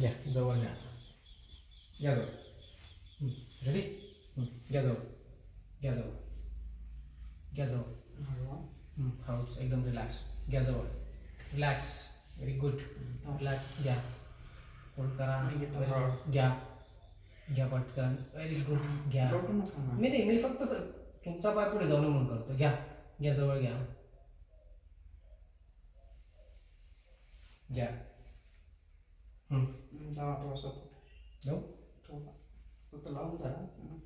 घ्या जवळ घ्या. घ्या जवळ. रेडी घ्या जवळ. घ्या जवळ. घ्या जवळ. हळूच एकदम रिलॅक्स घ्या जवळ. रिलॅक्स व्हेरी गुड रिलॅक्स घ्या. होल्ड करा. घ्या. घ्या पटकन. व्हेरी गुड घ्या. मी नाही मी फक्त तुमचा पाय पुढे जाऊन म्हणून करतो. घ्या. घ्या जवळ घ्या. घ्या. हम्म. लावा थोडंसं. जाऊ. फक्त लावून.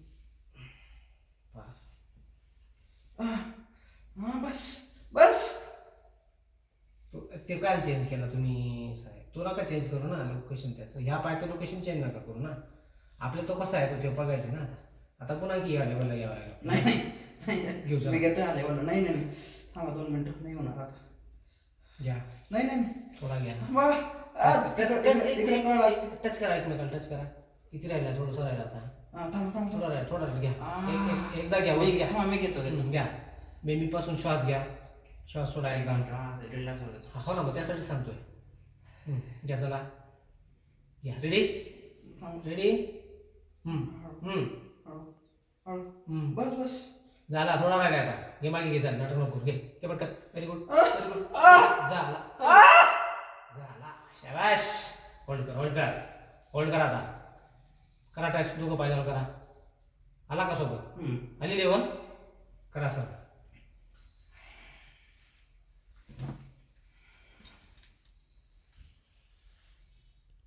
हा, बस बस तो ते काय चेंज केला तुम्ही साहेब तो नका चेंज करू ना लोकेशन त्याचं ह्या पायचं लोकेशन चेंज नका करू ना आपल्या तो कसा आहे तो ते बघायचं ना आता आता पुन्हा की या लेवलला यावं लागेल नाही नाही घेऊ. मी घेतोय आले बोल नाही नाही नाही. थांबा दोन मिनिटं नाही होणार आता घ्या. नाही नाही. थोडा घ्या थांबा. आ, इकडे- इकडे- इकडे कळवा. टच करा एकमेकाला टच करा. किती राहिला? थोडंसं राहिला आता. हा, थांबा थांबा थोडा राहिला थोडा राहिला. घ्या. एक- एक- एकदा घ्या वर घ्या. थांबा मी घेतो घेतो. हम्म, घ्या. बेबीपासून श्वास घ्या. श्वास सोडा एकदा. हा, relax व्हायचं. हो ना मग त्यासाठी सांगतोय. हम्म, घ्या चला. घ्या. रेडी थांबा. रेडी हम्म हळू, हम्म. हळू, हळू. हम्म. बस बस. झाला थोडा राहिला आता. घे मागे घे चाल नाटक नको घे. घे पटकन. व्हेरी गुड व्हेरी गुड झाला. झाला. शाबाश होल्ड कर होल्ड कर. होल्ड कर आता. करा टच दोघं पाहिजे करा. आला का सोबत. आली लेवल? करा सर